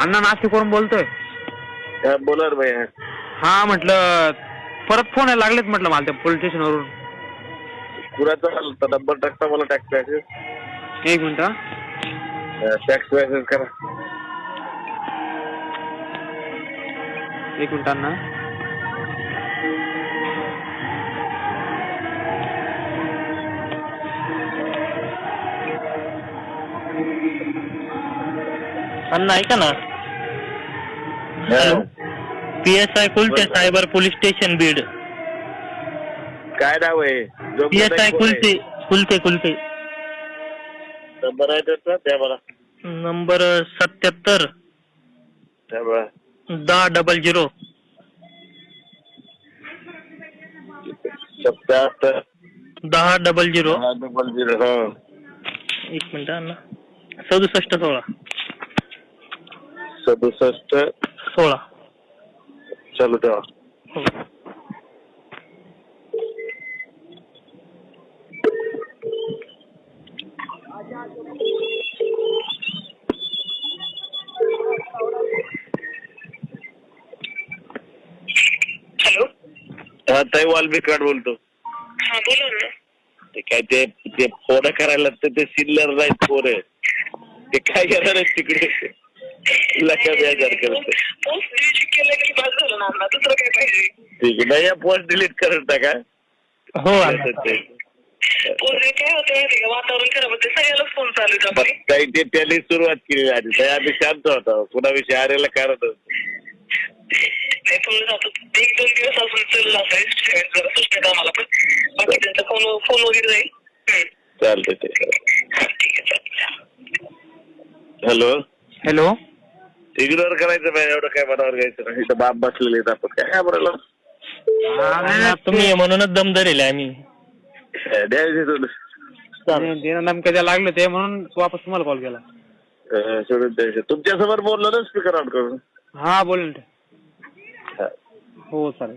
अण्णा करून बोलतोय. बोला रे भैया. हा म्हटलं परत फोन यायला लागलेत म्हटलं मला त्या पोलीस स्टेशनवरून कुणाचा आलता नंबर टाकता मला टॅक्स मॅसेज एक मिनिट हा. टॅक्स मॅसेज करा. एक मिनिट अण्णा. अण्णा ऐका ना. Hello. P S I Kulte cyber police station Beed. काय नाव आहे? P S I Kulte Kulte Kulte number आहे त्याचा? द्या मला. नंबर सत्याहत्तर. द्या मला दहा डबल झिरो सत्याहत्तर. दहा डबल झिरो डबल झिरो हा. एक मिनिट अण्णा. सदुसष्ट सोळा. सदुसष्ट सोळा. चालू ठेवा. हो. हॅलो. हा ताई वाल्मिकाड बोलतो. हा बोला ना. ते काय ते ते फोन करायला तर ते सिल्लर नाहीत पोर. ते काय करणार आहेत तिकडे? यायचं करत पोस्ट डिलीट केलं की बस झालं ना अण्णा दुसरं काय पाहिजे? ठीक नाही या पोस्ट डिलीट करत टाका हो काय होतं माहिती का? वातावरण खराब होते सगळ्यालाच फोन चालू आपले. काही ते त्यांनी सुरुवात केली आधी. ताई आम्ही शांत होतो. कुणाविषयी आरेला कारण नाही पण जातो एक दोन दिवस अजून चाललं असाय जरा सुचण्यात आम्हाला पण. बाकी त्यांचा फोन फोन वगैरे जाईल. हम्म. चालतं ते. हा, ठीक आहे चालेल. हॅलो. हॅलो. इग्नोर करायचं नाही एवढं काय मनावर घ्यायचं नाही. इथं बाप बसलेले आहेत आपण. काय घाबरायला अण्णा, तुम्ही म्हणूनच दम धरेल आम्ही. द्यायचे तुला चालेल. देणं धमक्या द्यायला लागले ते म्हणून वापस तुम्हाला कॉल केला. अं, सोडून द्यायचे तुमच्यासमोर बोललो ना स्पीकर ऑन करून? हा बोल ना हा. हो चालेल.